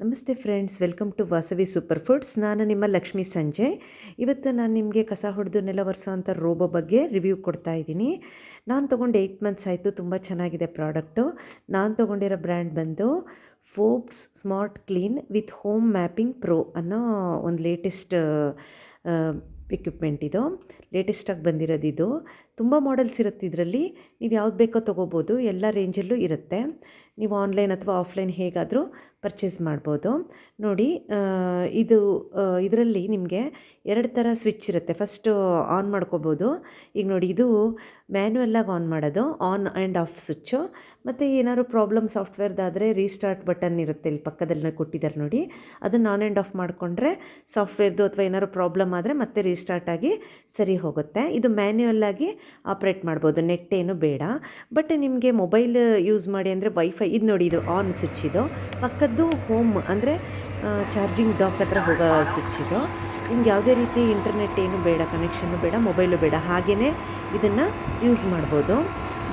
ನಮಸ್ತೆ friends, welcome to Vasavi Super Foods. ನಾನು ನಿಮ್ಮ ಲಕ್ಷ್ಮೀ ಸಂಜೆ. ಇವತ್ತು ನಾನು ನಿಮಗೆ ಕಸ ಹೊಡೆದು ನೆಲ ಒರೆಸೋವಂಥ ರೋಬೋ ಬಗ್ಗೆ ರಿವ್ಯೂ ಕೊಡ್ತಾ ಇದ್ದೀನಿ. ನಾನು ತೊಗೊಂಡು ಏಯ್ಟ್ ಮಂತ್ಸ್ ಆಯಿತು, ತುಂಬ ಚೆನ್ನಾಗಿದೆ ಪ್ರಾಡಕ್ಟು. ನಾನು ತೊಗೊಂಡಿರೋ ಬ್ರ್ಯಾಂಡ್ ಬಂದು Forbes smart clean with home mapping pro ಅನ್ನೋ ಒಂದು ಲೇಟೆಸ್ಟ್ ಎಕ್ವಿಪ್ಮೆಂಟ್ ಇದು. ಲೇಟೆಸ್ಟಾಗಿ ಬಂದಿರೋದು ಇದು. ತುಂಬ ಮಾಡೆಲ್ಸ್ ಇರುತ್ತೆ ಇದರಲ್ಲಿ. ನೀವು ಯಾವ್ದು ಬೇಕೋ ತೊಗೋಬೋದು. ಎಲ್ಲ ರೇಂಜಲ್ಲೂ ಇರುತ್ತೆ. ನೀವು ಆನ್ಲೈನ್ ಅಥವಾ ಆಫ್ಲೈನ್ ಹೇಗಾದರೂ ಪರ್ಚೇಸ್ ಮಾಡ್ಬೋದು. ನೋಡಿ ಇದು ಇದರಲ್ಲಿ ನಿಮಗೆ ಎರಡು ಥರ ಸ್ವಿಚ್ ಇರುತ್ತೆ. ಫಸ್ಟು ಆನ್ ಮಾಡ್ಕೋಬೋದು. ಈಗ ನೋಡಿ, ಇದು ಮ್ಯಾನ್ಯಲ್ಲಾಗಿ ಆನ್ ಮಾಡೋದು. ಆನ್ ಆ್ಯಂಡ್ ಆಫ್ ಸ್ವಿಚ್ಚು ಮತ್ತು ಏನಾದ್ರು ಪ್ರಾಬ್ಲಮ್ ಸಾಫ್ಟ್ವೇರ್ದಾದರೆ ರೀಸ್ಟಾರ್ಟ್ ಬಟನ್ ಇರುತ್ತೆ ಇಲ್ಲಿ ಪಕ್ಕದಲ್ಲಿ ಕೊಟ್ಟಿದ್ದಾರೆ ನೋಡಿ. ಅದನ್ನು ಆನ್ ಆ್ಯಂಡ್ ಆಫ್ ಮಾಡಿಕೊಂಡ್ರೆ ಸಾಫ್ಟ್ವೇರ್ದು ಅಥವಾ ಏನಾದ್ರು ಪ್ರಾಬ್ಲಮ್ ಆದರೆ ಮತ್ತೆ ರೀಸ್ಟಾರ್ಟ್ ಆಗಿ ಸರಿ ಹೋಗುತ್ತೆ. ಇದು ಮ್ಯಾನ್ಯಲ್ಲಾಗಿ ಆಪ್ರೇಟ್ ಮಾಡ್ಬೋದು. ನೆಟ್ ಏನು ಬೇಡ. ಬಟ್ ನಿಮಗೆ ಮೊಬೈಲ್ ಯೂಸ್ ಮಾಡಿ ಅಂದರೆ ವೈಫೈ ಇದು ನೋಡಿ, ಇದು ಆನ್ ಸ್ವಿಚ್ ಇದು. ಪಕ್ಕದ್ದು ಹೋಮ್ ಅಂದರೆ ಚಾರ್ಜಿಂಗ್ ಡಾಕ್ ಹತ್ರ ಹೋಗೋ ಸ್ವಿಚ್ ಇದು. ನಿಮ್ಗೆ ಯಾವುದೇ ರೀತಿ ಇಂಟರ್ನೆಟ್ ಏನು ಬೇಡ ಕನೆಕ್ಷನ್ನು ಬೇಡ ಮೊಬೈಲು ಬೇಡ ಹಾಗೆಯೇ ಇದನ್ನು ಯೂಸ್ ಮಾಡ್ಬೋದು.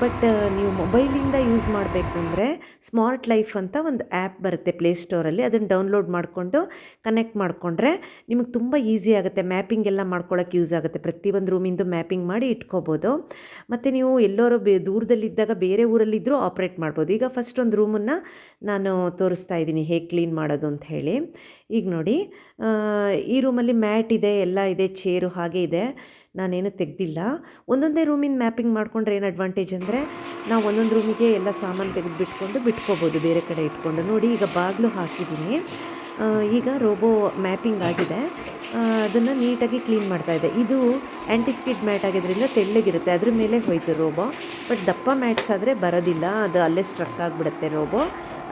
ಬಟ್ ನೀವು ಮೊಬೈಲಿಂದ ಯೂಸ್ ಮಾಡಬೇಕು ಅಂದರೆ ಸ್ಮಾರ್ಟ್ ಲೈಫ್ ಅಂತ ಒಂದು ಆ್ಯಪ್ ಬರುತ್ತೆ ಪ್ಲೇಸ್ಟೋರಲ್ಲಿ ಅದನ್ನು ಡೌನ್ಲೋಡ್ ಮಾಡಿಕೊಂಡು ಕನೆಕ್ಟ್ ಮಾಡಿಕೊಂಡ್ರೆ ನಿಮಗೆ ತುಂಬ ಈಸಿ ಆಗುತ್ತೆ. ಮ್ಯಾಪಿಂಗ್ ಎಲ್ಲ ಮಾಡ್ಕೊಳ್ಳೋಕೆ ಯೂಸ್ ಆಗುತ್ತೆ. ಪ್ರತಿಯೊಂದು ರೂಮಿಂದು ಮ್ಯಾಪಿಂಗ್ ಮಾಡಿ ಇಟ್ಕೋಬೋದು. ಮತ್ತು ನೀವು ಎಲ್ಲರೂ ಬೇ, ದೂರದಲ್ಲಿದ್ದಾಗ ಬೇರೆ ಊರಲ್ಲಿದ್ದರೂ ಆಪ್ರೇಟ್ ಮಾಡ್ಬೋದು. ಈಗ ಫಸ್ಟ್ ಒಂದು ರೂಮನ್ನು ನಾನು ತೋರಿಸ್ತಾ ಇದ್ದೀನಿ. ಹೇಗೆ ಕ್ಲೀನ್ ಮಾಡೋದು ಅಂತ ಹೇಳಿ. ಈಗ ನೋಡಿ ಈ ರೂಮಲ್ಲಿ ಮ್ಯಾಟ್ ಇದೆ, ಎಲ್ಲ ಇದೆ, ಚೇರು ಹಾಗೆ ಇದೆ. ನಾನೇನು ತೆಗೆದಿಲ್ಲ. ಒಂದೊಂದೇ ರೂಮಿನ ಮ್ಯಾಪಿಂಗ್ ಮಾಡಿಕೊಂಡ್ರೆ ಏನು ಅಡ್ವಾಂಟೇಜ್ ಅಂದರೆ ನಾವು ಒಂದೊಂದು ರೂಮಿಗೆ ಎಲ್ಲ ಸಾಮಾನು ತೆಗೆದು ಬಿಟ್ಕೊಂಡು ಬಿಟ್ಕೋಬೋದು, ಬೇರೆ ಕಡೆ ಇಟ್ಕೊಂಡು. ನೋಡಿ, ಈಗ ಬಾಗಿಲು ಹಾಕಿದ್ದೀನಿ ಈಗ ರೋಬೋ ಮ್ಯಾಪಿಂಗ್ ಆಗಿದೆ. ಅದನ್ನು ನೀಟಾಗಿ ಕ್ಲೀನ್ ಮಾಡ್ತಾ ಇದೆ. ಇದು ಆ್ಯಂಟಿಸ್ಕಿಡ್ ಮ್ಯಾಟ್ ಆಗಿದ್ದರಿಂದ ತೆಳ್ಳಗಿರುತ್ತೆ. ಅದ್ರ ಮೇಲೆ ಹೋಯ್ತು ರೋಬೋ. ಬಟ್ ದಪ್ಪ ಮ್ಯಾಟ್ಸ್ ಆದರೆ ಬರೋದಿಲ್ಲ. ಅದು ಅಲ್ಲೇ ಸ್ಟ್ರಕ್ ಆಗಿಬಿಡುತ್ತೆ ರೋಬೋ.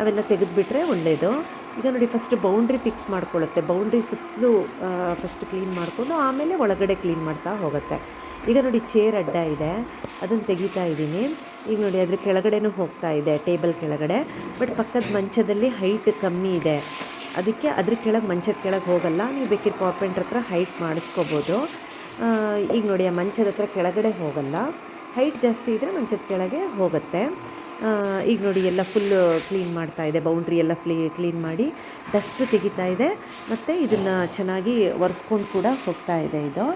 ಅವೆಲ್ಲ ತೆಗೆದುಬಿಟ್ರೆ ಒಳ್ಳೆಯದು ಈಗ ನೋಡಿ ಫಸ್ಟ್ ಬೌಂಡ್ರಿ ಫಿಕ್ಸ್ ಮಾಡ್ಕೊಳ್ಳುತ್ತೆ. ಬೌಂಡ್ರಿ ಸುತ್ತಲೂ ಫಸ್ಟ್ ಕ್ಲೀನ್ ಮಾಡಿಕೊಂಡು ಆಮೇಲೆ ಒಳಗಡೆ ಕ್ಲೀನ್ ಮಾಡ್ತಾ ಹೋಗುತ್ತೆ. ಈಗ ನೋಡಿ ಚೇರ್ ಅಡ್ಡ ಇದೆ. ಅದನ್ನು ತೆಗಿತಾ ಇದ್ದೀನಿ. ಈಗ ನೋಡಿ ಅದ್ರ ಕೆಳಗಡೆನೂ ಹೋಗ್ತಾ ಇದೆ ಟೇಬಲ್ ಕೆಳಗಡೆ. ಬಟ್ ಪಕ್ಕದ ಮಂಚದಲ್ಲಿ ಹೈಟ್ ಕಮ್ಮಿ ಇದೆ. ಅದಕ್ಕೆ ಅದ್ರ ಕೆಳಗೆ, ಮಂಚದ ಕೆಳಗೆ ಹೋಗಲ್ಲ. ನೀವು ಬೇಕಿದ್ರೆ ಕಾರ್ಪೆಂಟ್ರ್ ಹತ್ರ ಹೈಟ್ ಮಾಡಿಸ್ಕೋಬೋದು. ಈಗ ನೋಡಿ ಆ ಮಂಚದ ಹತ್ರ ಕೆಳಗಡೆ ಹೋಗಲ್ಲ. ಹೈಟ್ ಜಾಸ್ತಿ ಇದ್ದರೆ ಮಂಚದ ಕೆಳಗೆ ಹೋಗುತ್ತೆ. ಈಗ ನೋಡಿ ಎಲ್ಲ ಫುಲ್ಲು ಕ್ಲೀನ್ ಮಾಡ್ತಾ ಇದೆ. ಬೌಂಡ್ರಿ ಎಲ್ಲ ಫ್ಲೀ ಕ್ಲೀನ್ ಮಾಡಿ ಡಸ್ಟ್ ತೆಗಿತಾ ಇದೆ. ಮತ್ತು ಇದನ್ನು ಚೆನ್ನಾಗಿ ಒರೆಸ್ಕೊಂಡು ಕೂಡ ಹೋಗ್ತಾ ಇದೆ ಇದು.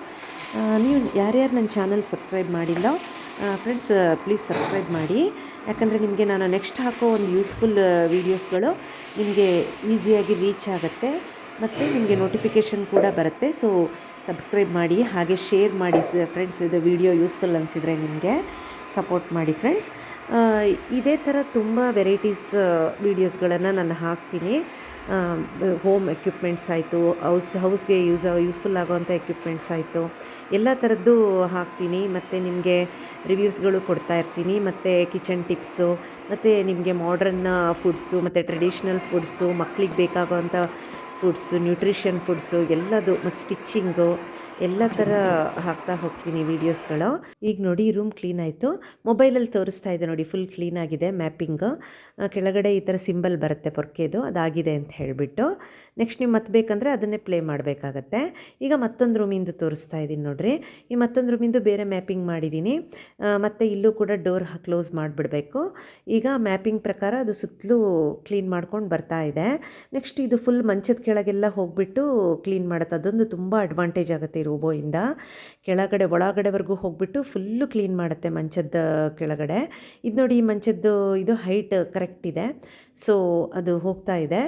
ನೀವು ಯಾರ್ಯಾರು ನನ್ನ ಚಾನಲ್ ಸಬ್ಸ್ಕ್ರೈಬ್ ಮಾಡಿಲ್ಲ ಫ್ರೆಂಡ್ಸ್ ಪ್ಲೀಸ್ ಸಬ್ಸ್ಕ್ರೈಬ್ ಮಾಡಿ. ಯಾಕಂದರೆ ನಿಮಗೆ ನಾನು ನೆಕ್ಸ್ಟ್ ಹಾಕೋ ಒಂದು ಯೂಸ್ಫುಲ್ ವೀಡಿಯೋಸ್ಗಳು ನಿಮಗೆ ಈಸಿಯಾಗಿ ರೀಚ್ ಆಗುತ್ತೆ. ಮತ್ತು ನಿಮಗೆ ನೋಟಿಫಿಕೇಷನ್ ಕೂಡ ಬರುತ್ತೆ. ಸೊ ಸಬ್ಸ್ಕ್ರೈಬ್ ಮಾಡಿ, ಹಾಗೆ ಶೇರ್ ಮಾಡಿ ಫ್ರೆಂಡ್ಸ್ ಇದು ವಿಡಿಯೋ ಯೂಸ್ಫುಲ್ ಅನಿಸಿದರೆ ನಿಮಗೆ ಸಪೋರ್ಟ್ ಮಾಡಿ ಫ್ರೆಂಡ್ಸ್ ಇದೇ ಥರ ತುಂಬ ವೆರೈಟೀಸ್ ವೀಡಿಯೋಸ್ಗಳನ್ನು ನಾನು ಹಾಕ್ತೀನಿ. ಹೋಮ್ ಎಕ್ವಿಪ್ಮೆಂಟ್ಸ್ ಆಯಿತು, ಹೌಸ್, ಹೌಸ್ಗೆ ಯೂಸ್, ಯೂಸ್ಫುಲ್ ಆಗೋವಂಥ ಎಕ್ವಿಪ್ಮೆಂಟ್ಸ್ ಆಯಿತು. ಎಲ್ಲ ಥರದ್ದು ಹಾಕ್ತೀನಿ. ಮತ್ತು ನಿಮಗೆ ರಿವ್ಯೂಸ್ಗಳು ಕೊಡ್ತಾ ಇರ್ತೀನಿ. ಮತ್ತು ಕಿಚನ್ ಟಿಪ್ಸು, ಮತ್ತು ನಿಮಗೆ ಮಾಡ್ರನ್ ಫುಡ್ಸು, ಮತ್ತು ಟ್ರೆಡಿಷ್ನಲ್ ಫುಡ್ಸು ಮಕ್ಕಳಿಗೆ ಬೇಕಾಗುವಂಥ ಫುಡ್ಸು ನ್ಯೂಟ್ರಿಷನ್ ಫುಡ್ಸು, ಎಲ್ಲದು, ಮತ್ತು ಸ್ಟಿಚ್ಚಿಂಗು ಎಲ್ಲ ಥರ ಹಾಕ್ತಾ ಹೋಗ್ತೀನಿ ವೀಡಿಯೋಸ್ಗಳು. ಈಗ ನೋಡಿ ರೂಮ್ ಕ್ಲೀನ್ ಆಯಿತು. ಮೊಬೈಲಲ್ಲಿ ತೋರಿಸ್ತಾ ಇದೆ ನೋಡಿ ಫುಲ್ ಕ್ಲೀನ್ ಆಗಿದೆ ಮ್ಯಾಪಿಂಗು ಕೆಳಗಡೆ ಈ ಥರ ಸಿಂಬಲ್ ಬರುತ್ತೆ ಪೊರ್ಕೆದು, ಅದಾಗಿದೆ ಅಂತ ಹೇಳಿಬಿಟ್ಟು. ನೆಕ್ಸ್ಟ್ ನೀವು ಮತ್ತೆ ಬೇಕಂದರೆ ಅದನ್ನೇ ಪ್ಲೇ ಮಾಡಬೇಕಾಗತ್ತೆ. ಈಗ ಮತ್ತೊಂದು ರೂಮಿಂದ ತೋರಿಸ್ತಾ ಇದ್ದೀನಿ ನೋಡಿರಿ. ಈ ಮತ್ತೊಂದು ರೂಮಿಂದು ಬೇರೆ ಮ್ಯಾಪಿಂಗ್ ಮಾಡಿದ್ದೀನಿ ಮತ್ತು ಇಲ್ಲೂ ಕೂಡ ಡೋರ್ ಕ್ಲೋಸ್ ಮಾಡಿಬಿಡಬೇಕು. ಈಗ ಮ್ಯಾಪಿಂಗ್ ಪ್ರಕಾರ ಅದು ಸುತ್ತಲೂ ಕ್ಲೀನ್ ಮಾಡ್ಕೊಂಡು ಬರ್ತಾ ಇದೆ. ನೆಕ್ಸ್ಟ್ ಇದು ಫುಲ್ ಮಂಚದ ಕೆಳಗೆಲ್ಲ ಹೋಗಿಬಿಟ್ಟು ಕ್ಲೀನ್ ಮಾಡುತ್ತೆ. ಅದೊಂದು ತುಂಬ ಅಡ್ವಾಂಟೇಜ್ ಆಗುತ್ತೆ ರೋಬೋಯಿಂದ ಕೆಳಗಡೆ, ಒಳಗಡೆವರೆಗೂ ಹೋಗ್ಬಿಟ್ಟು ಫುಲ್ಲು ಕ್ಲೀನ್ ಮಾಡುತ್ತೆ ಮಂಚದ ಕೆಳಗಡೆ. ಇದು ನೋಡಿ ಈ ಮಂಚದ್ದು ಇದು ಹೈಟ್ ಕರೆಕ್ಟ್ ಇದೆ. ಸೊ ಅದು ಹೋಗ್ತಾ ಇದೆ.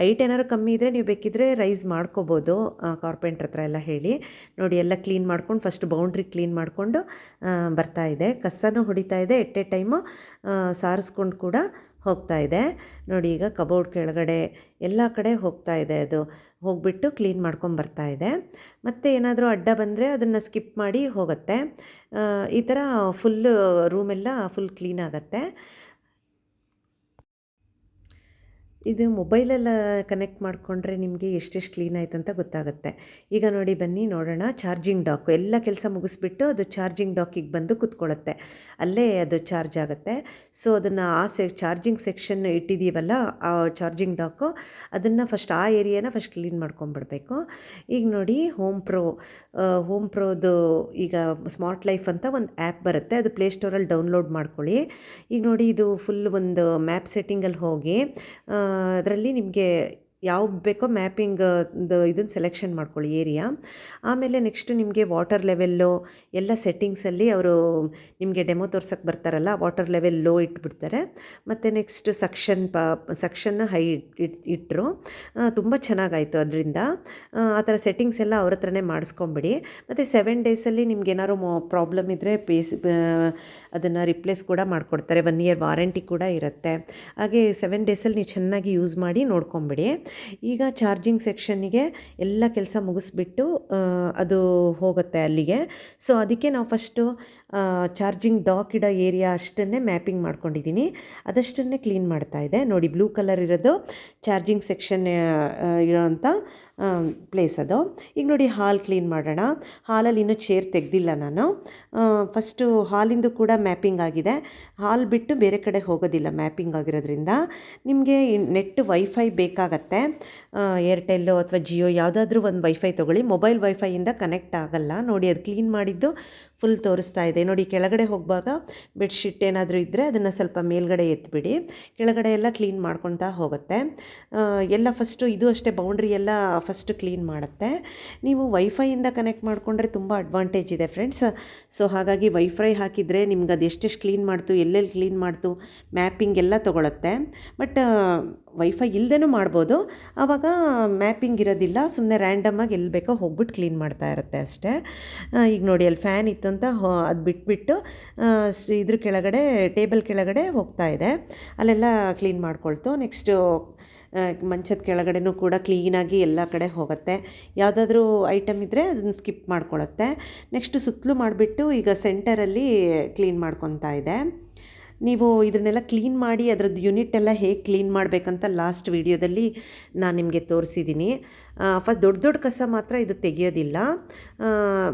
ಹೈಟ್ ಏನಾದ್ರು ಕಮ್ಮಿ ಇದ್ದರೆ ನೀವು ಬೇಕಿದ್ರೆ ರೈಸ್ ಮಾಡ್ಕೋಬೋದು ಕಾರ್ಪೆಂಟ್ರ್ ಹತ್ರ ಎಲ್ಲ ಹೇಳಿ. ನೋಡಿ ಎಲ್ಲ ಕ್ಲೀನ್ ಮಾಡ್ಕೊಂಡು ಫಸ್ಟ್ ಬೌಂಡ್ರಿ ಕ್ಲೀನ್ ಮಾಡಿಕೊಂಡು ಬರ್ತಾ ಇದೆ. ಕಸನೂ ಹೊಡಿತಾ ಇದೆ. ಎಟ್ ಎ ಟೈಮು ಸಾರಿಸ್ಕೊಂಡು ಕೂಡ ಹೋಗ್ತಾ ಇದೆ. ನೋಡಿ ಈಗ ಕಬೋರ್ಡ್ ಕೆಳಗಡೆ ಎಲ್ಲ ಕಡೆ ಹೋಗ್ತಾ ಇದೆ ಅದು. ಹೋಗ್ಬಿಟ್ಟು ಕ್ಲೀನ್ ಮಾಡ್ಕೊಂಡು ಬರ್ತಾ ಇದೆ. ಮತ್ತು ಏನಾದರೂ ಅಡ್ಡ ಬಂದರೆ ಅದನ್ನು ಸ್ಕಿಪ್ ಮಾಡಿ ಹೋಗುತ್ತೆ. ಈ ಥರ ಫುಲ್ಲು ರೂಮೆಲ್ಲ ಫುಲ್ ಕ್ಲೀನ್ ಆಗುತ್ತೆ. ಇದು ಮೊಬೈಲೆಲ್ಲ ಕನೆಕ್ಟ್ ಮಾಡಿಕೊಂಡ್ರೆ ನಿಮಗೆ ಎಷ್ಟೆಷ್ಟು ಕ್ಲೀನ್ ಆಯ್ತು ಅಂತ ಗೊತ್ತಾಗುತ್ತೆ. ಈಗ ನೋಡಿ ಬನ್ನಿ, ನೋಡೋಣ. Charging dock. ಎಲ್ಲ ಕೆಲಸ ಮುಗಿಸ್ಬಿಟ್ಟು ಅದು ಚಾರ್ಜಿಂಗ್ ಡಾಕಿಗೆ ಬಂದು ಕುತ್ಕೊಳ್ಳುತ್ತೆ. ಅಲ್ಲೇ ಅದು ಚಾರ್ಜ್ ಆಗುತ್ತೆ. ಸೊ, ಅದನ್ನು ಆ ಸೆ, ಚಾರ್ಜಿಂಗ್ ಸೆಕ್ಷನ್ ಇಟ್ಟಿದ್ದೀವಲ್ಲ, ಆ ಚಾರ್ಜಿಂಗ್ ಡಾಕು, ಅದನ್ನು ಫಸ್ಟ್ ಆ ಏರಿಯಾನ ಫಸ್ಟ್ ಕ್ಲೀನ್ ಮಾಡ್ಕೊಂಬಿಡ್ಬೇಕು. ಈಗ ನೋಡಿ, ಹೋಮ್ ಪ್ರೋ ಹೋಮ್ ಪ್ರೋದು ಈಗ ಸ್ಮಾರ್ಟ್ ಲೈಫ್ ಅಂತ ಒಂದು ಆ್ಯಪ್ ಬರುತ್ತೆ. ಅದು ಪ್ಲೇಸ್ಟೋರಲ್ಲಿ ಡೌನ್ಲೋಡ್ ಮಾಡ್ಕೊಳ್ಳಿ. ಈಗ ನೋಡಿ, ಇದು ಫುಲ್ ಒಂದು ಮ್ಯಾಪ್ ಸೆಟ್ಟಿಂಗಲ್ಲಿ ಹೋಗಿ ಅದರಲ್ಲಿ ನಿಮಗೆ ಯಾವ್ದು ಬೇಕೋ ಮ್ಯಾಪಿಂಗ್ ಇದನ್ನು ಸೆಲೆಕ್ಷನ್ ಮಾಡ್ಕೊಳ್ಳಿ ಏರಿಯಾ. ಆಮೇಲೆ ನೆಕ್ಸ್ಟ್ ನಿಮಗೆ ವಾಟರ್ ಲೆವೆಲ್ಲು ಎಲ್ಲ ಸೆಟ್ಟಿಂಗ್ಸಲ್ಲಿ ಅವರು ನಿಮಗೆ ಡೆಮೋ ತೋರ್ಸೋಕ್ಕೆ ಬರ್ತಾರಲ್ಲ, ವಾಟರ್ ಲೆವೆಲ್ ಲೋ ಇಟ್ಬಿಡ್ತಾರೆ. ಮತ್ತು ನೆಕ್ಸ್ಟ್ ಸಕ್ಷನ್ ಪ, ಸಕ್ಷನ್ನ ಹೈ ಇಟ್ ಇಟ್ಟರು ತುಂಬ ಚೆನ್ನಾಗಾಯಿತು ಅದರಿಂದ. ಆ ಥರ ಸೆಟ್ಟಿಂಗ್ಸ್ ಎಲ್ಲ ಅವ್ರ ಹತ್ರನೇ ಮಾಡಿಸ್ಕೊಂಬಿಡಿ. ಮತ್ತು ಸೆವೆನ್ ಡೇಸಲ್ಲಿ ನಿಮ್ಗೆ ಏನಾದ್ರು ಪ್ರಾಬ್ಲಮ್ ಇದ್ದರೆ ಪೇಸ್ ಅದನ್ನು ರಿಪ್ಲೇಸ್ ಕೂಡ ಮಾಡಿಕೊಡ್ತಾರೆ. ಒನ್ ಇಯರ್ ವಾರಂಟಿ ಕೂಡ ಇರುತ್ತೆ. ಹಾಗೆ ಸೆವೆನ್ ಡೇಸಲ್ಲಿ ನೀವು ಚೆನ್ನಾಗಿ ಯೂಸ್ ಮಾಡಿ ನೋಡ್ಕೊಂಬಿಡಿ. ಈಗ ಚಾರ್ಜಿಂಗ್ ಸೆಕ್ಷನ್ನಿಗೆ ಎಲ್ಲ ಕೆಲಸ ಮುಗಿಸ್ಬಿಟ್ಟು ಅದು ಹೋಗುತ್ತೆ ಅಲ್ಲಿಗೆ. ಸೊ ಅದಕ್ಕೆ ನಾವು ಫಸ್ಟು ಚಾರ್ಜಿಂಗ್ ಡಾಕ್ ಇಡೋ ಏರಿಯಾ ಅಷ್ಟನ್ನೇ ಮ್ಯಾಪಿಂಗ್ ಮಾಡ್ಕೊಂಡಿದ್ದೀನಿ. ಅದಷ್ಟನ್ನೇ ಕ್ಲೀನ್ ಮಾಡ್ತಾ ಇದೆ. ನೋಡಿ, ಬ್ಲೂ ಕಲರ್ ಇರೋದು ಚಾರ್ಜಿಂಗ್ ಸೆಕ್ಷನ್ ಇರೋಂಥ ಪ್ಲೇಸ್ ಅದು. ಈಗ ನೋಡಿ, ಹಾಲ್ ಕ್ಲೀನ್ ಮಾಡೋಣ. ಹಾಲಲ್ಲಿ ಇನ್ನೂ ಚೇರ್ ತೆಗೆದಿಲ್ಲ ನಾನು. ಫಸ್ಟು ಹಾಲಿಂದು ಕೂಡ ಮ್ಯಾಪಿಂಗ್ ಆಗಿದೆ. ಹಾಲ್ ಬಿಟ್ಟು ಬೇರೆ ಕಡೆ ಹೋಗೋದಿಲ್ಲ ಮ್ಯಾಪಿಂಗ್ ಆಗಿರೋದ್ರಿಂದ. ನಿಮಗೆ ನೆಟ್ ವೈಫೈ ಬೇಕಾಗತ್ತೆ. ಏರ್ಟೆಲ್ಲು ಅಥವಾ ಜಿಯೋ ಯಾವುದಾದ್ರೂ ಒಂದು ವೈಫೈ ತೊಗೊಳ್ಳಿ. ಮೊಬೈಲ್ ವೈಫೈಯಿಂದ ಕನೆಕ್ಟ್ ಆಗಲ್ಲ. ನೋಡಿ, ಅದು ಕ್ಲೀನ್ ಮಾಡಿದ್ದು ಫುಲ್ ತೋರಿಸ್ತಾ ಇದೆ. ನೋಡಿ, ಕೆಳಗಡೆ ಹೋಗುವಾಗ ಬೆಡ್ಶೀಟ್ ಏನಾದರೂ ಇದ್ದರೆ ಅದನ್ನು ಸ್ವಲ್ಪ ಮೇಲ್ಗಡೆ ಎತ್ತಿಬಿಡಿ ಕೆಳಗಡೆ ಎಲ್ಲ ಕ್ಲೀನ್ ಮಾಡ್ಕೊತಾ ಹೋಗುತ್ತೆ. ಎಲ್ಲ ಫಸ್ಟು ಇದು ಅಷ್ಟೇ ಬೌಂಡ್ರಿ ಎಲ್ಲ ಫಸ್ಟು ಕ್ಲೀನ್ ಮಾಡುತ್ತೆ. ನೀವು ವೈಫೈಯಿಂದ ಕನೆಕ್ಟ್ ಮಾಡಿಕೊಂಡ್ರೆ ತುಂಬ ಅಡ್ವಾಂಟೇಜ್ ಇದೆ ಫ್ರೆಂಡ್ಸ್ ಸೊ ಹಾಗಾಗಿ ವೈಫೈ ಹಾಕಿದರೆ ನಿಮ್ಗೆ ಅದು ಎಷ್ಟೆಷ್ಟು ಕ್ಲೀನ್ ಮಾಡ್ತು, ಎಲ್ಲೆಲ್ಲಿ ಕ್ಲೀನ್ ಮಾಡ್ತು ಮ್ಯಾಪಿಂಗ್ ಎಲ್ಲ ತೊಗೊಳುತ್ತೆ. ಬಟ್ ವೈಫೈ ಇಲ್ಲದೇನೂ ಮಾಡ್ಬೋದು. ಆವಾಗ ಮ್ಯಾಪಿಂಗ್ ಇರೋದಿಲ್ಲ ಸುಮ್ಮನೆ ರ್ಯಾಂಡಮಾಗಿ ಎಲ್ಲಿ ಬೇಕೋ ಹೋಗ್ಬಿಟ್ಟು ಕ್ಲೀನ್ ಮಾಡ್ತಾ ಇರುತ್ತೆ ಅಷ್ಟೇ. ಈಗ ನೋಡಿ ಅಲ್ಲಿ ಫ್ಯಾನ್ ಇತ್ತು ಅಂತ ಅದು ಬಿಟ್ಬಿಟ್ಟು ಇದ್ರ ಕೆಳಗಡೆ ಟೇಬಲ್ ಕೆಳಗಡೆ ಹೋಗ್ತಾ ಇದೆ. ಅಲ್ಲೆಲ್ಲ ಕ್ಲೀನ್ ಮಾಡ್ಕೊಳ್ತು. ನೆಕ್ಸ್ಟು ಮಂಚದ ಕೆಳಗಡೆನೂ ಕೂಡ ಕ್ಲೀನಾಗಿ ಎಲ್ಲ ಕಡೆ ಹೋಗುತ್ತೆ. ಯಾವುದಾದ್ರೂ ಐಟಮ್ ಇದ್ದರೆ ಅದನ್ನು ಸ್ಕಿಪ್ ಮಾಡ್ಕೊಳತ್ತೆ. ನೆಕ್ಸ್ಟು ಸುತ್ತಲೂ ಮಾಡಿಬಿಟ್ಟು ಈಗ ಸೆಂಟರಲ್ಲಿ ಕ್ಲೀನ್ ಮಾಡ್ಕೊತಾ ಇದೆ. ನೀವು ಇದನ್ನೆಲ್ಲ ಕ್ಲೀನ್ ಮಾಡಿ ಅದರದ್ದು ಯೂನಿಟ್ ಎಲ್ಲ ಹೇಗೆ ಕ್ಲೀನ್ ಮಾಡಬೇಕಂತ ಲಾಸ್ಟ್ ವೀಡಿಯೋದಲ್ಲಿ ನಾನು ನಿಮಗೆ ತೋರಿಸಿದ್ದೀನಿ ಫಸ್ಟ್ ದೊಡ್ಡ ದೊಡ್ಡ ಕಸ ಮಾತ್ರ ಇದು ತೆಗೆಯೋದಿಲ್ಲ.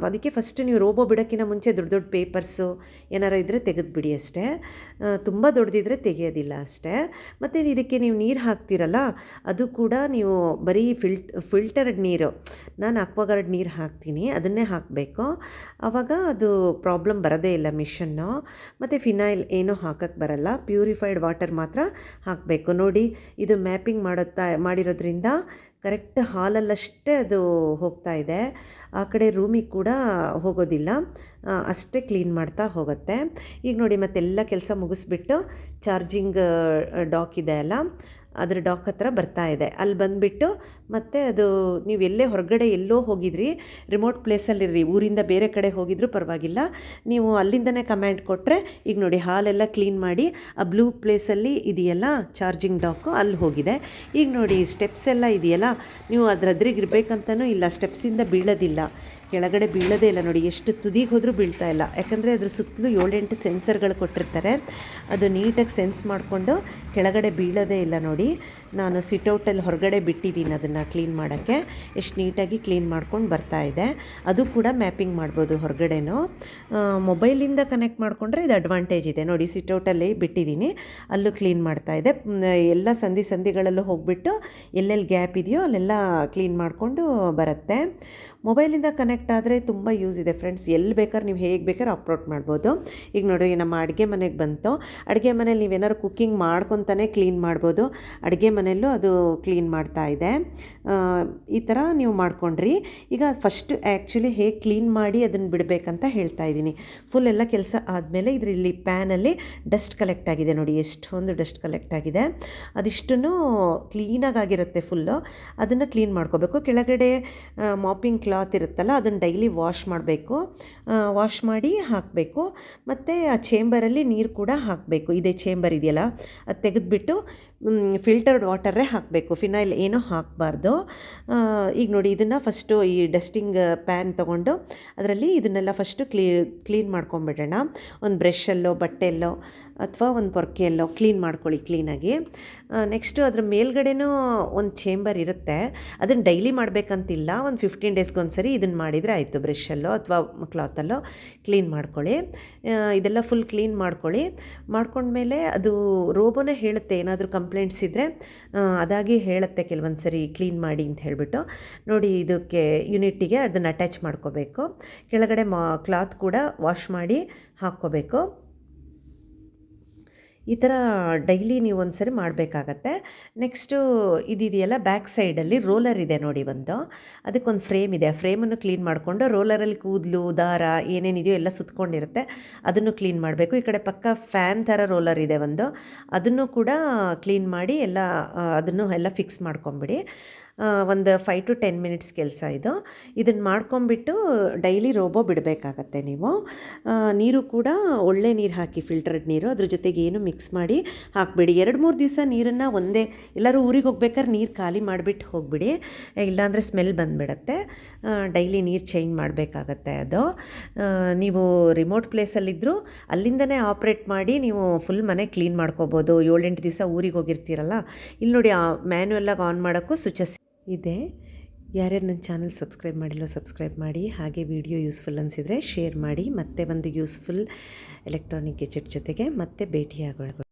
ಅದಕ್ಕೆ ಫಸ್ಟ್ ನೀವು ರೋಬೋ ಬಿಡೋಕ್ಕಿಂತ ಮುಂಚೆ ದೊಡ್ಡ ದೊಡ್ಡ ಪೇಪರ್ಸು ಏನಾರು ಇದ್ದರೆ ತೆಗೆದುಬಿಡಿ ಅಷ್ಟೇ. ತುಂಬ ದೊಡ್ಡದಿದ್ದರೆ ತೆಗೆಯೋದಿಲ್ಲ ಅಷ್ಟೇ. ಮತ್ತು ಇದಕ್ಕೆ ನೀವು ನೀರು ಹಾಕ್ತಿರಲ್ಲ, ಅದು ಕೂಡ ನೀವು ಬರೀ ಫಿಲ್ಟ್ ಫಿಲ್ಟರ್ಡ್ ನೀರು, ನಾನು ಅಕ್ವಾಗಾರ್ಡ್ ನೀರು ಹಾಕ್ತೀನಿ, ಅದನ್ನೇ ಹಾಕಬೇಕು. ಆವಾಗ ಅದು ಪ್ರಾಬ್ಲಮ್ ಬರೋದೇ ಇಲ್ಲ ಮಿಷನ್ನು ಮತ್ತು ಫಿನೈಲ್ ಏನೂ ಹಾಕಕ್ಕೆ ಬರಲ್ಲ. ಪ್ಯೂರಿಫೈಡ್ ವಾಟರ್ ಮಾತ್ರ ಹಾಕಬೇಕು. ನೋಡಿ, ಇದು ಮ್ಯಾಪಿಂಗ್ ಮಾಡುತ್ತಾ, ಮಾಡಿರೋದ್ರಿಂದ ಕರೆಕ್ಟ್ ಹಾಲಲ್ಲಷ್ಟೇ ಅದು ಹೋಗ್ತಾ ಇದೆ. ಆ ಕಡೆ ರೂಮಿಗೆ ಕೂಡ ಹೋಗೋದಿಲ್ಲ. ಅಷ್ಟೇ ಕ್ಲೀನ್ ಮಾಡ್ತಾ ಹೋಗುತ್ತೆ. ಈಗ ನೋಡಿ, ಮತ್ತೆಲ್ಲ ಕೆಲಸ ಮುಗಿಸ್ಬಿಟ್ಟು ಚಾರ್ಜಿಂಗ್ ಡಾಕ್ ಇದೆ ಅಲ್ಲ. ಅದ್ರ ಡಾಕ್ ಹತ್ರ ಬರ್ತಾ ಇದೆ. ಅಲ್ಲಿ ಬಂದುಬಿಟ್ಟು ಮತ್ತೆ ಅದು ನೀವು ಎಲ್ಲೇ ಹೊರಗಡೆ ಎಲ್ಲೋ ಹೋಗಿದ್ರಿ ರಿಮೋಟ್ ಪ್ಲೇಸಲ್ಲಿರ್ರಿ ಊರಿಂದ ಬೇರೆ ಕಡೆ ಹೋಗಿದ್ರೂ ಪರವಾಗಿಲ್ಲ. ನೀವು ಅಲ್ಲಿಂದನೇ ಕಮ್ಯಾಂಡ್ ಕೊಟ್ಟರೆ ಈಗ ನೋಡಿ ಹಾಲೆಲ್ಲ ಕ್ಲೀನ್ ಮಾಡಿ ಆ ಬ್ಲೂ ಪ್ಲೇಸಲ್ಲಿ ಇದೆಯಲ್ಲ ಚಾರ್ಜಿಂಗ್ ಡಾಕು ಅಲ್ಲಿ ಹೋಗಿದೆ. ಈಗ ನೋಡಿ ಸ್ಟೆಪ್ಸ್ ಎಲ್ಲ ಇದೆಯಲ್ಲ, ನೀವು ಅದ್ರ ಎದುರಿಗೆ ಇರಬೇಕಂತನೂ ಇಲ್ಲ ಸ್ಟೆಪ್ಸಿಂದ ಬೀಳೋದಿಲ್ಲ. ಕೆಳಗಡೆ ಬೀಳೋದೇ ಇಲ್ಲ ನೋಡಿ, ಎಷ್ಟು ತುದಿಗೆ ಹೋದರೂ ಬೀಳ್ತಾ ಇಲ್ಲ. ಯಾಕಂದರೆ ಅದ್ರ ಸುತ್ತಲೂ ಏಳೆಂಟು ಸೆನ್ಸರ್ಗಳು ಕೊಟ್ಟಿರ್ತಾರೆ. ಅದು ನೀಟಾಗಿ ಸೆನ್ಸ್ ಮಾಡಿಕೊಂಡು ಕೆಳಗಡೆ ಬೀಳೋದೇ ಇಲ್ಲ ನೋಡಿ. ನಾನು ಸಿಟೌಟಲ್ಲಿ ಹೊರಗಡೆ ಬಿಟ್ಟಿದ್ದೀನಿ ಅದನ್ನು ಕ್ಲೀನ್ ಮಾಡೋಕ್ಕೆ. ಎಷ್ಟು ನೀಟಾಗಿ ಕ್ಲೀನ್ ಮಾಡ್ಕೊಂಡು ಬರ್ತಾ ಇದೆ. ಅದು ಕೂಡ ಮ್ಯಾಪಿಂಗ್ ಮಾಡ್ಬೋದು ಹೊರಗಡೆನೂ. ಮೊಬೈಲಿಂದ ಕನೆಕ್ಟ್ ಮಾಡಿಕೊಂಡ್ರೆ ಇದು ಅಡ್ವಾಂಟೇಜ್ ಇದೆ. ನೋಡಿ ಸಿಟೌಟಲ್ಲಿ ಬಿಟ್ಟಿದ್ದೀನಿ. ಅಲ್ಲೂ ಕ್ಲೀನ್ ಮಾಡ್ತಾ ಇದೆ. ಎಲ್ಲ ಸಂಧಿ ಸಂಧಿಗಳಲ್ಲೂ ಹೋಗಿಬಿಟ್ಟು ಎಲ್ಲೆಲ್ಲಿ ಗ್ಯಾಪ್ ಇದೆಯೋ ಅಲ್ಲೆಲ್ಲ ಕ್ಲೀನ್ ಮಾಡಿಕೊಂಡು ಬರುತ್ತೆ. ಮೊಬೈಲಿಂದ ಕನೆಕ್ಟ್ ಆದರೆ ತುಂಬ ಯೂಸ್ ಇದೆ ಫ್ರೆಂಡ್ಸ್. ಎಲ್ಲಿ ಬೇಕಾದ್ರೆ ನೀವು ಹೇಗೆ ಬೇಕಾದ್ರೆ ಅಪ್ಲೋಡ್ ಮಾಡ್ಬೋದು. ಈಗ ನೋಡಿ ನಮ್ಮ ಅಡುಗೆ ಮನೆಗೆ ಬಂತು. ಅಡುಗೆ ಮನೇಲಿ ನೀವೇನಾದ್ರು ಕುಕ್ಕಿಂಗ್ ಮಾಡ್ಕೊತಾನೆ ಕ್ಲೀನ್ ಮಾಡ್ಬೋದು. ಅಡುಗೆ ಮನೆಯಲ್ಲೂ ಅದು ಕ್ಲೀನ್ ಮಾಡ್ತಾ ಇದೆ. ಈ ಥರ ನೀವು ಮಾಡ್ಕೊಂಡ್ರಿ. ಈಗ ಫಸ್ಟ್ ಆ್ಯಕ್ಚುಲಿ ಹೇಗೆ ಕ್ಲೀನ್ ಮಾಡಿ ಅದನ್ನು ಬಿಡಬೇಕಂತ ಹೇಳ್ತಾ ಇದ್ದೀನಿ. ಫುಲ್ ಎಲ್ಲ ಕೆಲಸ ಆದಮೇಲೆ ಇದರಲ್ಲಿ ಪ್ಯಾನಲ್ಲಿ ಡಸ್ಟ್ ಕಲೆಕ್ಟ್ ಆಗಿದೆ ನೋಡಿ, ಎಷ್ಟೊಂದು ಡಸ್ಟ್ ಕಲೆಕ್ಟ್ ಆಗಿದೆ. ಅದಿಷ್ಟನ್ನು ಕ್ಲೀನಾಗಿರುತ್ತೆ ಫುಲ್ಲು ಅದನ್ನು ಕ್ಲೀನ್ ಮಾಡ್ಕೋಬೇಕು. ಕೆಳಗಡೆ ಮಾಪಿಂಗ್ ಕ್ಲಾತ್ ಇರುತ್ತಲ್ಲ, ಅದನ್ನು ಡೈಲಿ ವಾಶ್ ಮಾಡಬೇಕು. ವಾಶ್ ಮಾಡಿ ಹಾಕಬೇಕು. ಮತ್ತು ಆ ಚೇಂಬರಲ್ಲಿ ನೀರು ಕೂಡ ಹಾಕಬೇಕು. ಇದೇ ಚೇಂಬರ್ ಇದೆಯಲ್ಲ? ಅದು ತೆಗೆದುಬಿಟ್ಟು ಫಿಲ್ಟರ್ಡ್ ವಾಟರೇ ಹಾಕಬೇಕು. ಫಿನೈಲ್ ಏನೂ ಹಾಕಬಾರ್ದು. ಈಗ ನೋಡಿ ಇದನ್ನು ಫಸ್ಟು ಈ ಡಸ್ಟಿಂಗ್ ಪ್ಯಾನ್ ತೊಗೊಂಡು ಅದರಲ್ಲಿ ಇದನ್ನೆಲ್ಲ ಫಸ್ಟು ಕ್ಲೀ ಕ್ಲೀನ್ ಮಾಡ್ಕೊಂಬಿಡೋಣ. ಒಂದು ಬ್ರಷಲ್ಲೋ ಬಟ್ಟೆಲ್ಲೋ ಅಥವಾ ಒಂದು ಪೊರ್ಕೆಯಲ್ಲೋ ಕ್ಲೀನ್ ಮಾಡ್ಕೊಳ್ಳಿ ಕ್ಲೀನಾಗಿ ನೆಕ್ಸ್ಟು ಅದ್ರ ಮೇಲ್ಗಡೆನೂ ಒಂದು ಚೇಂಬರ್ ಇರುತ್ತೆ. ಅದನ್ನು ಡೈಲಿ ಮಾಡಬೇಕಂತಿಲ್ಲ. ಒಂದು ಫಿಫ್ಟೀನ್ ಡೇಸ್ಗೆ ಸರಿ ಇದನ್ನು ಮಾಡಿದರೆ ಆಯಿತು. ಬ್ರಷಲ್ಲೋ ಅಥವಾ ಕ್ಲಾತಲ್ಲೋ ಕ್ಲೀನ್ ಮಾಡ್ಕೊಳ್ಳಿ. ಇದೆಲ್ಲ ಫುಲ್ ಕ್ಲೀನ್ ಮಾಡ್ಕೊಳ್ಳಿ. ಮಾಡ್ಕೊಂಡ್ಮೇಲೆ ಅದು ರೋಬೋನೇ ಹೇಳುತ್ತೆ. ಏನಾದರೂ ಕಂಪ್ಲೇಂಟ್ಸ್ ಇದ್ದರೆ ಅದಾಗಿ ಹೇಳುತ್ತೆ ಕೆಲವೊಂದು ಸರಿ ಕ್ಲೀನ್ ಮಾಡಿ ಅಂತ ಹೇಳಿಬಿಟ್ಟು. ನೋಡಿ, ಇದಕ್ಕೆ ಯೂನಿಟಿಗೆ ಅದನ್ನು ಅಟ್ಯಾಚ್ ಮಾಡ್ಕೋಬೇಕು. ಕೆಳಗಡೆ ಮಾ ಕ್ಲಾತ್ ಕೂಡ ವಾಶ್ ಮಾಡಿ ಹಾಕ್ಕೋಬೇಕು. ಈ ಥರ ಡೈಲಿ ನೀವು ಒಂದು ಸರಿ ಮಾಡಬೇಕಾಗತ್ತೆ. ನೆಕ್ಸ್ಟು ಇದಿದೆಯಲ್ಲ ಬ್ಯಾಕ್ ಸೈಡಲ್ಲಿ ರೋಲರ್ ಇದೆ ನೋಡಿ ಒಂದು ಅದಕ್ಕೊಂದು ಫ್ರೇಮ್ ಇದೆ. ಆ ಫ್ರೇಮನ್ನು ಕ್ಲೀನ್ ಮಾಡಿಕೊಂಡು ರೋಲರಲ್ಲಿ ಕೂದಲು ದಾರ ಏನೇನಿದೆಯೋ ಎಲ್ಲ ಸುತ್ಕೊಂಡಿರುತ್ತೆ. ಅದನ್ನು ಕ್ಲೀನ್ ಮಾಡಬೇಕು. ಈ ಕಡೆ ಪಕ್ಕ ಫ್ಯಾನ್ ಥರ ರೋಲರ್ ಇದೆ ಒಂದು. ಅದನ್ನು ಕೂಡ ಕ್ಲೀನ್ ಮಾಡಿ ಎಲ್ಲ ಅದನ್ನು ಎಲ್ಲ ಫಿಕ್ಸ್ ಮಾಡ್ಕೊಂಬಿಡಿ. ಒಂದು ಫೈವ್ ಟು ಟೆನ್ ಮಿನಿಟ್ಸ್ ಕೆಲಸ ಇದು. ಇದನ್ನು ಮಾಡ್ಕೊಂಬಿಟ್ಟು ಡೈಲಿ ರೋಬೋ ಬಿಡಬೇಕಾಗತ್ತೆ ನೀವು. ನೀರು ಕೂಡ ಒಳ್ಳೆ ನೀರು ಹಾಕಿ, ಫಿಲ್ಟರ್ಡ್ ನೀರು. ಅದ್ರ ಜೊತೆಗೆ ಏನು ಮಿಕ್ಸ್ ಮಾಡಿ ಹಾಕ್ಬಿಡಿ. ಎರಡು ಮೂರು ದಿವಸ ನೀರನ್ನು ಒಂದೇ, ಎಲ್ಲರೂ ಊರಿಗೆ ಹೋಗ್ಬೇಕಾದ್ರೆ ನೀರು ಖಾಲಿ ಮಾಡಿಬಿಟ್ಟು ಹೋಗ್ಬಿಡಿ. ಇಲ್ಲಾಂದರೆ ಸ್ಮೆಲ್ ಬಂದುಬಿಡತ್ತೆ. ಡೈಲಿ ನೀರು ಚೇಂಜ್ ಮಾಡಬೇಕಾಗತ್ತೆ ಅದು. ನೀವು ರಿಮೋಟ್ ಪ್ಲೇಸಲ್ಲಿದ್ದರೂ ಅಲ್ಲಿಂದನೇ ಆಪ್ರೇಟ್ ಮಾಡಿ ನೀವು ಫುಲ್ ಮನೆ ಕ್ಲೀನ್ ಮಾಡ್ಕೋಬೋದು. ಏಳೆಂಟು ದಿವಸ ಊರಿಗೆ ಹೋಗಿರ್ತೀರಲ್ಲ ಇಲ್ಲಿ ನೋಡಿ ಆ ಮ್ಯಾನ್ಯುಯಲ್ಲಾಗಿ ಆನ್ ಮಾಡೋಕ್ಕೂ ಸ್ವಿಚಸ್ ಇದೆ. ಯಾರ್ಯಾರು ನನ್ನ ಚಾನಲ್ ಸಬ್ಸ್ಕ್ರೈಬ್ ಮಾಡಿಲ್ಲೋ ಸಬ್ಸ್ಕ್ರೈಬ್ ಮಾಡಿ, ಹಾಗೆ ವಿಡಿಯೋ ಯೂಸ್ಫುಲ್ ಅನಿಸಿದರೆ ಶೇರ್ ಮಾಡಿ, ಮತ್ತೆ ಒಂದು ಯೂಸ್ಫುಲ್ ಎಲೆಕ್ಟ್ರಾನಿಕ್ ಗೆಜೆಟ್ ಜೊತೆಗೆ ಮತ್ತೆ ಭೇಟಿಯಾಗೋಣ.